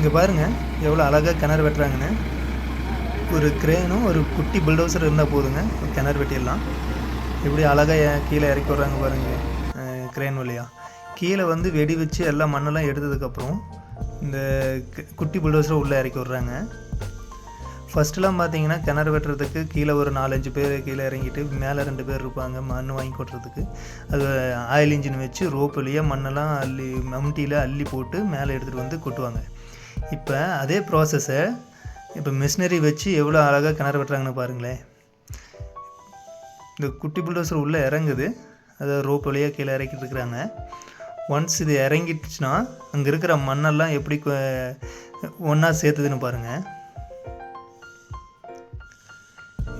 இங்கே பாருங்கள் எவ்வளோ அழகாக கிணறு வெட்டுறாங்கன்னு. ஒரு கிரேனும் ஒரு குட்டி புல்டோசர் இருந்தால் போதுங்க கிணறு வெட்டிடலாம். எப்படி அழகாக கீழே இறக்கி விட்றாங்க பாருங்கள் கிரேன் வழியா. கீழே வந்து வெடி வச்சு எல்லாம் மண்ணெல்லாம் எடுத்ததுக்கப்புறம் இந்த குட்டி புல்டோசரை உள்ளே இறக்கி விட்றாங்க. ஃபஸ்ட்டுலாம் பார்த்தீங்கன்னா கிணறு வெட்டுறதுக்கு கீழே ஒரு நாலஞ்சு பேர் கீழே இறங்கிட்டு மேலே ரெண்டு பேர் இருப்பாங்க மண் வாங்கி கொட்டுறதுக்கு. அது ஆயில் இன்ஜின் வச்சு ரோப் வழியாக மண்ணெல்லாம் அள்ளி மம்டியில் அள்ளி போட்டு மேலே எடுத்துகிட்டு வந்து கொட்டுவாங்க. இப்போ அதே ப்ராசஸை இப்போ மிஷினரி வச்சு எவ்வளோ அழகாக கிணறு வெட்டுறாங்கன்னு பாருங்களேன். இந்த குட்டி புல்டோசர் உள்ளே இறங்குது. அதை ரோப் வழியாக கீழே இறக்கிட்டு இருக்கிறாங்க ஒன்ஸ் இது இறங்கிடுச்சுன்னா அங்கே இருக்கிற மண்ணெல்லாம் எப்படி ஒன்றா சேர்த்துதுன்னு பாருங்கள்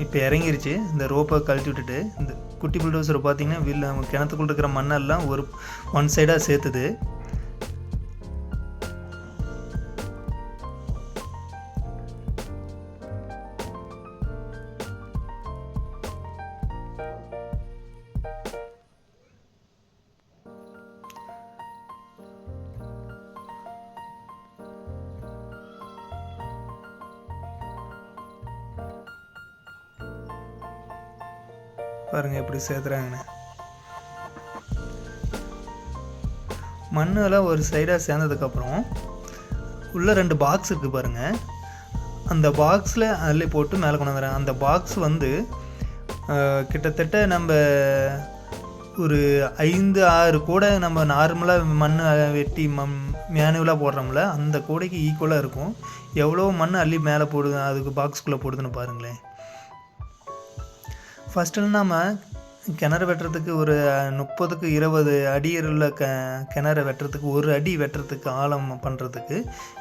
இப்போ இறங்கிருச்சு. இந்த ரோப்பை கழட்டி விட்டுட்டு இந்த குட்டி புல்டோசரை பார்த்தீங்கன்னா வில் கிணத்துக்குள்ள இருக்கிற மண்ணெல்லாம் ஒரு ஒன் சைடாக சேர்த்துது. பாருங்க எப்படி சேர்த்துறாங்கன்னு மண்ணெல்லாம் ஒரு சைடாக சேர்ந்ததுக்கப்புறம் உள்ள ரெண்டு பாக்ஸ் இருக்குது பாருங்க. அந்த பாக்ஸில் அள்ளி போட்டு மேலே கொண்டு வந்துடுறாங்க. அந்த பாக்ஸ் வந்து கிட்டத்தட்ட நம்ம ஒரு ஐந்து ஆறு கூடை நம்ம நார்மலாக மண் வெட்டி மம் மேனுவலாக போடுறோம்ல அந்த கூடைக்கு ஈக்குவலாக இருக்கும். எவ்வளோ மண் அள்ளி மேலே போடுது அதுக்கு பாக்ஸ்குள்ளே போடுதுன்னு பாருங்களேன். ஃபஸ்ட்டில் நாம் கிணறு வெட்டுறதுக்கு ஒரு முப்பதுக்கு இருபது அடி உள்ள க கிணறு வெட்டுறதுக்கு ஒரு அடி வெட்டுறதுக்கு ஆழம் பண்ணுறதுக்கு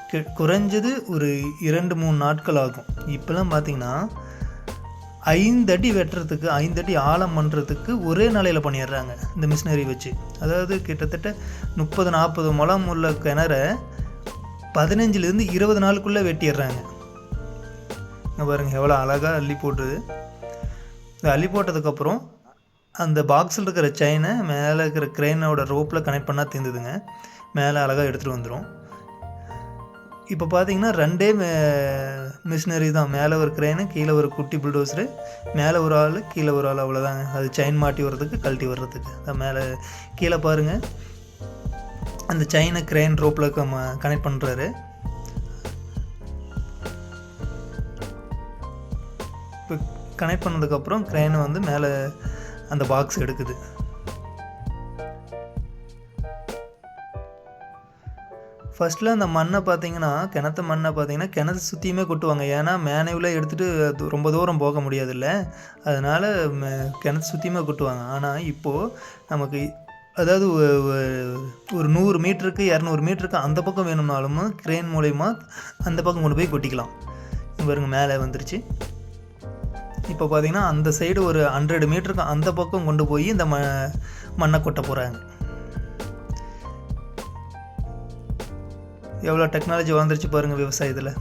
கி குறைஞ்சது ஒரு இரண்டு மூணு நாட்கள் ஆகும். இப்போலாம் பார்த்தீங்கன்னா ஐந்து அடி வெட்டுறதுக்கு ஐந்து அடி ஆழம் பண்ணுறதுக்கு ஒரே நாளையில் பண்ணிடுறாங்க இந்த மிஷினரி வச்சு. அதாவது கிட்டத்தட்ட முப்பது நாற்பது முளம் உள்ள கிணற பதினஞ்சுலேருந்து இருபது நாளுக்குள்ளே வெட்டிடுறாங்க. பாருங்கள் எவ்வளோ அழகாக அள்ளி போட்டுது. இந்த அள்ளி போட்டதுக்கப்புறம் அந்த பாக்ஸில் இருக்கிற செயினை மேலே இருக்கிற க்ரெயினோட ரோப்பில் கனெக்ட் பண்ணால் தீர்ந்துதுங்க மேலே அழகாக எடுத்துகிட்டு வந்துடும் இப்போ பார்த்தீங்கன்னா ரெண்டே மிஷினரி தான். மேலே ஒரு க்ரெயினு கீழே ஒரு குட்டி புல்டோசரு மேலே ஒரு ஆள் கீழே ஒரு ஆள் அவ்வளோதாங்க அது செயின் மாட்டி வர்றதுக்கு கழட்டி வர்றதுக்கு. அது மேலே கீழே பாருங்கள் அந்த செயினை க்ரெயின் ரோப்பில் கனெக்ட் பண்ணுறாரு இப்போ கனெக்ட் பண்ணதுக்கப்புறம் க்ரெயினை வந்து மேலே அந்த பாக்ஸ் எடுக்குது. ஃபஸ்ட்டில் அந்த மண்ணை பார்த்தீங்கன்னா கிணத்து மண்ணை பார்த்தீங்கன்னா கிணத்து சுற்றியுமே கொட்டுவாங்க. ஏன்னா மேனுவலாக எடுத்துகிட்டு ரொம்ப தூரம் போக முடியாதுல்ல. அதனால் கிணத்து சுற்றியுமே கொட்டுவாங்க. ஆனால் இப்போது நமக்கு அதாவது ஒரு நூறு மீட்டருக்கு இரநூறு மீட்டருக்கு அந்த பக்கம் வேணும்னாலும் க்ரெயின் மூலயமா அந்த பக்கம் கொண்டு போய் கொட்டிக்கலாம். இங்க பாருங்க மேலே வந்துருச்சு. இப்போ பார்த்தீங்கன்னா அந்த சைடு ஒரு ஹண்ட்ரட் மீட்டருக்கு அந்த பக்கம் கொண்டு போய் இந்த ம மண்ணை கொட்ட போகிறாங்க எவ்வளோ டெக்னாலஜி வளர்ந்துருச்சு பாருங்கள் விவசாயத்தில்.